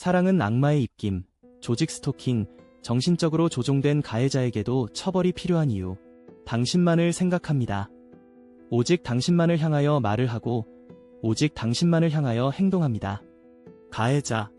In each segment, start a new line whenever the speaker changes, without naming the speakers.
사랑은 악마의 입김, 조직 스토킹, 정신적으로 조종된 가해자에게도 처벌이 필요한 이유. 당신만을 생각합니다. 오직 당신만을 향하여 말을 하고, 오직 당신만을 향하여 행동합니다. 가해자.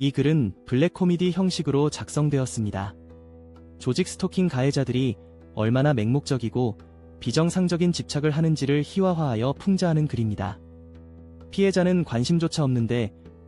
이 글은 블랙 코미디 형식으로 작성되었습니다. 조직 스토킹 가해자들이 얼마나 맹목적이고 비정상적인 집착을 하는지를 희화화하여 풍자하는 글입니다. 피해자는 관심조차 없는데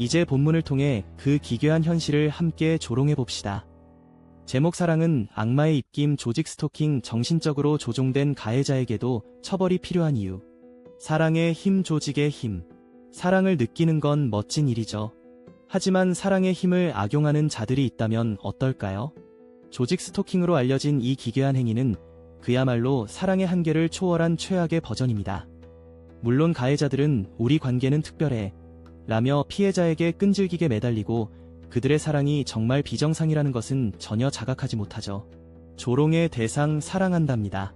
이제 본문을 통해 그 기괴한 현실을 함께 조롱해 봅시다. 제목 사랑은 악마의 입김 조직 스토킹 정신적으로 조종된 가해자에게도 처벌이 필요한 이유. 사랑의 힘 조직의 힘. 사랑을 느끼는 건 멋진 일이죠. 하지만 사랑의 힘을 악용하는 자들이 있다면 어떨까요? 조직 스토킹으로 알려진 이 기괴한 행위는 그야말로 사랑의 한계를 초월한 최악의 버전입니다. 물론 가해자들은 우리 관계는 특별해 라며 피해자에게 끈질기게 매달리고 그들의 사랑이 정말 비정상이라는 것은 전혀 자각하지 못하죠. 조롱의 대상 사랑한답니다.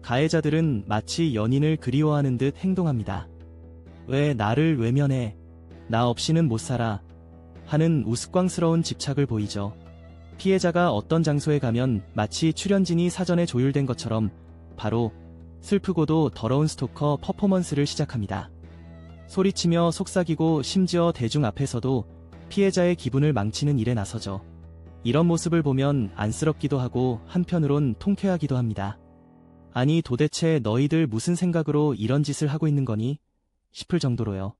가해자들은 마치 연인을 그리워하는 듯 행동합니다. 왜 나를 외면해? 나 없이는 못 살아. 하는 우스꽝스러운 집착을 보이죠. 피해자가 어떤 장소에 가면 마치 출연진이 사전에 조율된 것처럼 바로 슬프고도 더러운 스토커 퍼포먼스를 시작합니다. 소리치며 속삭이고 심지어 대중 앞에서도 피해자의 기분을 망치는 일에 나서죠. 이런 모습을 보면 안쓰럽기도 하고 한편으론 통쾌하기도 합니다. 아니 도대체 너희들 무슨 생각으로 이런 짓을 하고 있는 거니? 싶을 정도로요.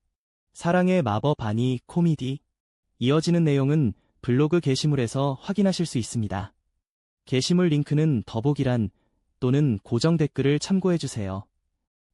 사랑의 마법 아니 코미디. 이어지는 내용은 블로그 게시물에서 확인하실 수 있습니다. 게시물 링크는 더보기란 또는 고정 댓글을 참고해주세요.